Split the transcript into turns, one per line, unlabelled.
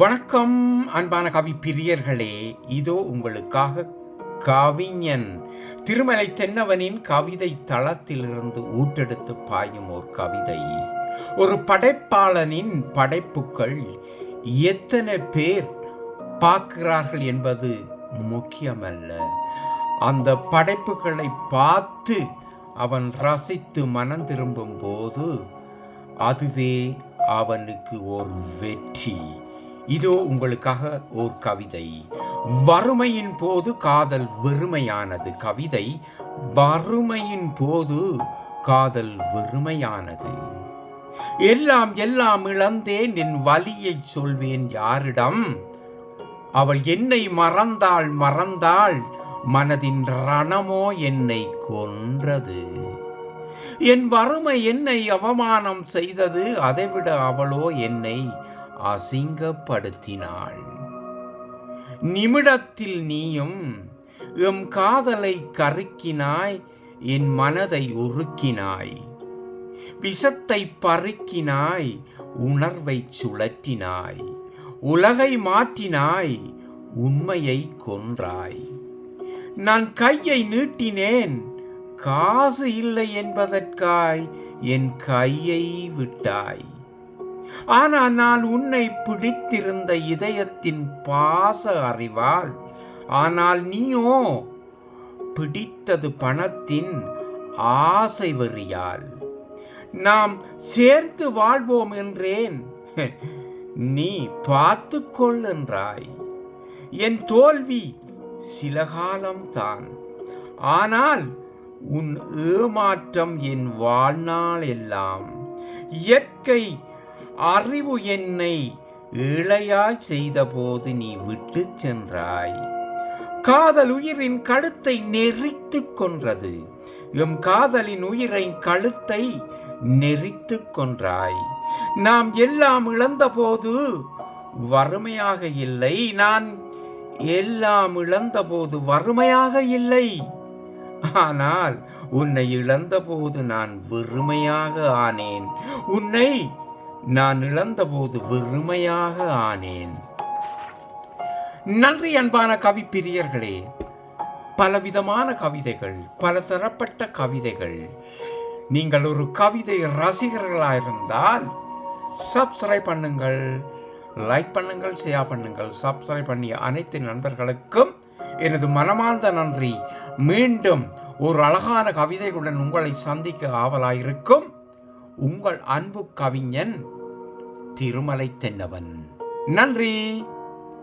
வணக்கம் அன்பான கவி பிரியர்களே. இதோ உங்களுக்காக கவிஞன் திருமலை தென்னவனின் கவிதை தளத்திலிருந்து ஊட்டெடுத்து பாயும் ஒரு கவிதை. ஒரு படைப்பாளனின் படைப்புகள் எத்தனை பேர் பார்க்கிறார்கள் என்பது முக்கியமல்ல. அந்த படைப்புகளை பார்த்து அவன் ரசித்து மனம் திரும்பும் போது அதுவே அவனுக்கு ஒரு வெற்றி. இதோ உங்களுக்காக ஓர் கவிதை. வறுமையின் போது காதல் வெறுமையானது. கவிதை வறுமையின் போது காதல் வெறுமையானது. எல்லாம் எல்லாம் இழந்தேன் என் வலியை சொல்வேன் யாரிடம்? அவள் என்னை மறந்தாள் மறந்தாள் மனதின் ரணமோ என்னை கொன்றது? என் வறுமை என்னை அவமானம் செய்தது? அதைவிட அவளோ என்னை அசிங்கப்படுத்தினாள். நிமிடத்தில் நீயும் எம் காதலை கருக்கினாய் என் மனதை உருக்கினாய். விஷத்தை பருக்கினாய் உணர்வை சுழற்றினாய். உலகை மாற்றினாய் உண்மையை கொன்றாய். நான் கையை நீட்டினேன் காசு இல்லை என்பதற்காய் என் கையை விட்டாய். ஆனால் நான் உன்னை பிடித்திருந்த இதயத்தின் பாச அறிவால் ஆனால் நீயோ பிடித்தது பணத்தின் ஆசை வெறியால். நாம் சேர்த்து வாழ்வோம் என்றேன். நீ பார்த்துக்கொள் என்றாய். என் தோல்வி சில காலம்தான் ஆனால் உன் ஏமாற்றம் என் வாழ்நாள் எல்லாம். இயற்கை அறிவு என்னை இளையாய் செய்தபோது நீ விட்டு சென்றாய். காதல் உயிரின் கழுத்தை நெறித்து கொன்றது. எம் காதலின் உயிரின் கழுத்தை நெறித்து கொன்றாய். நாம் எல்லாம் இழந்தபோது வறுமையாக இல்லை. நான் எல்லாம் இழந்தபோது வறுமையாக இல்லை. ஆனால் உன்னை இழந்தபோது நான் வெறுமையாக ஆனேன். உன்னை நான் இழந்தபோது வெறுமையாக ஆனேன். நன்றி அன்பான கவி பிரியர்களே பலவிதமான கவிதைகள் பல தரப்பட்ட கவிதைகள். நீங்கள் ஒரு கவிதை ரசிகர்களாக இருந்தால் சப்ஸ்கிரைப் பண்ணுங்கள் லைக் பண்ணுங்கள் ஷேர் பண்ணுங்கள் சப்ஸ்கிரைப் பண்ணிய அனைத்து நண்பர்களுக்கும் எனது மனமார்ந்த நன்றி. மீண்டும் ஒரு அழகான கவிதைகளுடன் உங்களை சந்திக்க ஆவலாயிருக்கும். உங்கள் அன்பு கவிஞன் திருமலை தென்னவன். நன்றி.